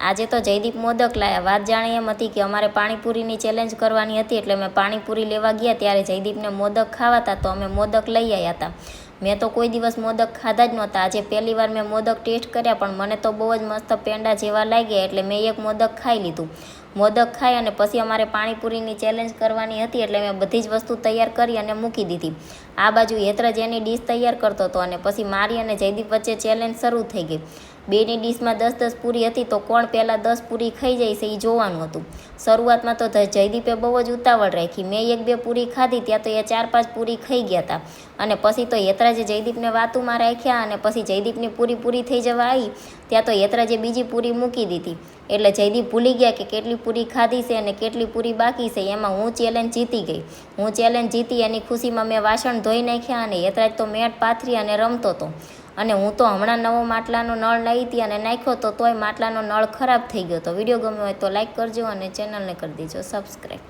આજે તો જયદીપ મોદક લાયા. વાત જાણે એમ હતી કે અમારે પાણીપુરીની ચેલેન્જ કરવાની હતી એટલે મેં પાણીપુરી લેવા ગયા ત્યારે જયદીપને મોદક ખાવાતા તો અમે મોદક લઈ આવ્યા હતા. મેં તો કોઈ દિવસ મોદક ખાધા જ નહોતા. આજે પહેલી વાર મેં મોદક ટેસ્ટ કર્યા, પણ મને તો બહુ જ મસ્ત પેંડા જેવા લાગ્યા એટલે મેં એક મોદક ખાઈ લીધું. મોદક ખાઈ અને પછી અમારે પાણીપુરીની ચેલેન્જ કરવાની હતી એટલે મેં બધી જ વસ્તુ તૈયાર કરી અને મૂકી દીધી. આ બાજુ હેતરજ એની ડીશ તૈયાર કરતો હતો અને પછી મારી અને જયદીપ વચ્ચે ચેલેન્જ શરૂ થઈ ગઈ. બેની ડીશમાં દસ દસ પૂરી હતી તો કોણ પહેલાં દસ પૂરી ખાઈ જાય છે એ જોવાનું હતું. શરૂઆતમાં તો જયદીપે બહુ જ ઉતાવળ રાખી. મેં એક બે પૂરી ખાધી, ત્યાં તો એ ચાર પાંચ પૂરી ખાઈ ગયા હતા અને પછી તો હેતરાજે જયદીપને વાતુમાં રાખ્યા અને પછી જયદીપની પૂરી પૂરી થઈ જવા આવી ત્યાં તો હેતરાજે બીજી પૂરી મૂકી દીધી. એટલે જયદીપ ભૂલી ગયા કે કેટલી પૂરી ખાધી છે અને કેટલી પૂરી બાકી છે, એમાં હું ચેલેન્જ જીતી ગઈ. હું ચેલેન્જ જીતી એની ખુશીમાં મેં વાસણ ધોઈ નાખ્યા અને હેતરાજ તો મેટ પાથરી અને રમતો હતો અને હું તો હમણાં નવો માટલાનો નળ લાવી હતી અને નાખ્યો તો તોય માટલાનો નળ ખરાબ થઈ ગયો. તો વીડિયો ગમ્યો હોય તો લાઈક કરજો અને ચેનલને કરી દેજો. સબસ્ક્રાઈબ